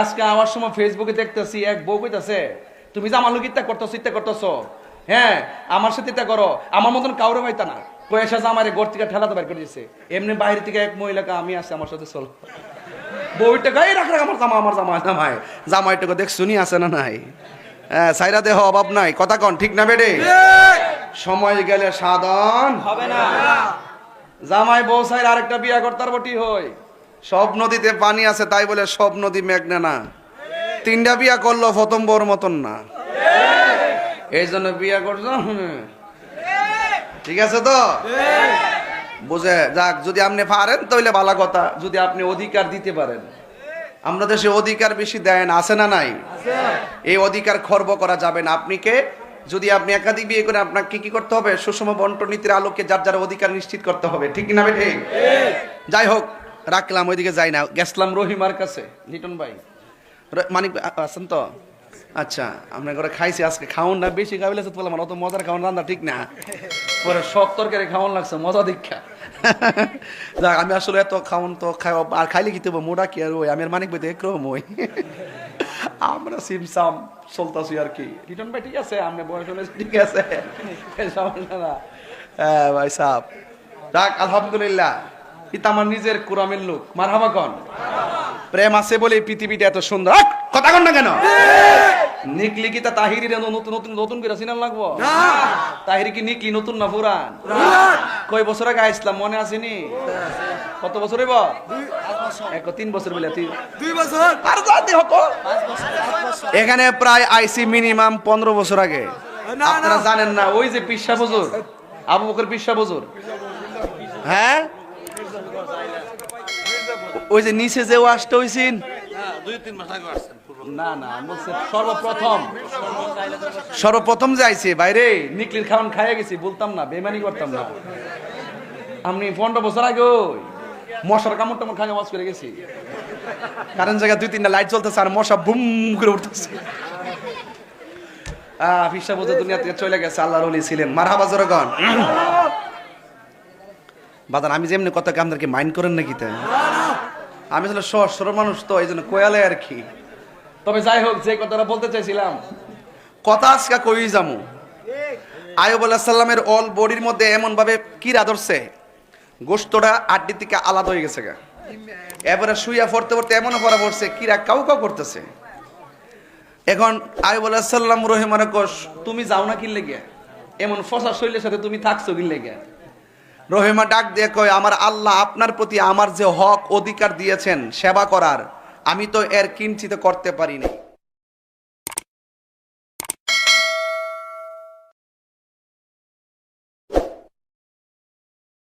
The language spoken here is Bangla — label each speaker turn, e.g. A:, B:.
A: আজকে আমার সময় ফেসবুকে দেখতেছি এক বউ কইতাছে তুমি যে আমার লোক ইত্যা করতেছো ইত্যা করতেছো হ্যাঁ আমার সাথে ইত্যা করো আমার মতন কাউরে পাইতা না। পয়সা যে আমার ঘর থেকে ঠেলাতে বের করে দিচ্ছে এমনি বাইরে থেকে এক মহিলাকে আমি আসছি আমার সাথে চল। বউটা গায়ে রাখ রাখ আমার জামা আমার জামা জামাই জামাইটাকে দেখ শুনি আছে না নাই? হ্যাঁ সাইরা দেহ অভাব নাই। কথা কন ঠিক না বেডে? সময় গেলে সাধন
B: হবে না।
A: জামাই বউ সাইর আরেকটা বিয়া করতার বটি হই? সব নদীতে পানি আছে, তাই বলে সব নদী মেঘনা না। তিনটা বিয়া করল প্রথম বউর মতন না। এই জন্য বিয়া করছ? ঠিক আছে তো? বুঝে, যাক, যদি আপনি পারেন তাহলে ভালো কথা। যদি আপনি অধিকার দিতে পারেন। আমরা দেশে অধিকার বেশি দেন আছে না নাই? এই অধিকার খর্ব করা যাবে না। আপনি কে? যদি আপনি একাধিক বিয়ে করে আপনাকে কি করতে হবে? সুষম বন্টন নীতির আলোকে যার যার অধিকার নিশ্চিত করতে হবে। ঠিক না বেঠে? যাই হোক রাখলাম ওইদিকে যাই না। গেছলাম রহিমার কাছে লিটন ভাই। মানিক আছেন তো? আচ্ছা আপনার ঘরে খাইছি আজকে। খাওন না বেশি খাইলে তো বললাম অত মজার খাওয়ান রান্না ঠিক না। পরে সব তরকারি খাওয়ান লাগছে মজা দীক্ষা। যাক আমি আসলে এত খাওয়ান তো খাওয়া আর খাইলে কি দেবো মোটা কি আর ওই? আমি আর মানিক ভাই তো একরকম ওই। আমরা সিমসাম চলতাছি আর কি। রিটন ভাই ঠিক আছে আপনি বয়স হলে ঠিক আছে। সমস্যা না। হ্যাঁ ভাই সাহ যাক আলহামদুলিল্লাহ। এটা আমার নিজের কুরামের লোক। মারহাবা কন। প্রেম আছে বলে পৃথিবীটা এত সুন্দর। কথা কন না কেন? নিকলি কি তা তাহিরি নতুন নতুন নতুন করে সিনাল লাগবো। তাহিরি কি নিকলি নতুন না পুরান? কয় বছর আগে আইসলাম মনে আসেনি কত বছর হইব? এক তিন বছর বলে
B: দুই বছর।
A: আর জাতি হক। এখানে প্রায় আইসি মিনিমাম পনেরো বছর আগে। আপনারা জানেন না ওই যে পিসা বজুর। আবু বকর পিসা বজুর। হ্যাঁ? ওই যে নিচে যে ওয়াশটা হইছিন? না না সর্বপ্রথম। সর্বপ্রথম যে আইছে বাইরে নিকলির খাওয়ান খাইয়া গেছি বলতাম না বেমানি করতাম না। আমি পনেরো বছর আগে মশার কামড় টামড় খাই ওয়াজ করে গেছি। কারণ জায়গায় দুই তিনটা লাইট জ্বলতেছে আর মশা বুম করে উঠতেছে। আহ ফিসা বোঝা দুনিয়া থেকে চলে গেছে আল্লাহর ছিলেন। মারহাবা জোরগণ বাদান আমি যেমনি কথা আপনাদেরকে মাইন্ড করেন নাকি তাই? আমি আসলে সহজ সরল মানুষ তো এই জন্য কোয়ালে আর কি। তবে যাই হোক যে কথাটা বলতে চাইছিলাম। কথা আজকে কই যামু? আয়ুব আলাহ সাল্লামের অল বডির মধ্যে এমন ভাবে কিরা ধরছে? গোস্তটা আড্ডি থেকে আলাদা হয়ে গেছে গা। এবারে শুইয়া পড়তে পড়তে এমন পড়া পড়ছে কিরা কাউ কাউ করতেছে। এখন আয়ুব আলাহ সাল্লাম রহিমানে কোষ তুমি যাও না কিনলে গিয়া? এমন ফসা শৈলের সাথে তুমি থাকছো কিনলে গিয়া? রহিমা ডাক দিয়ে কয়, আমার আল্লাহ আপনার প্রতি আমার যে হক অধিকার দিয়েছেন সেবা করার, আমি তো এর কিঞ্চিত করতে পারিনি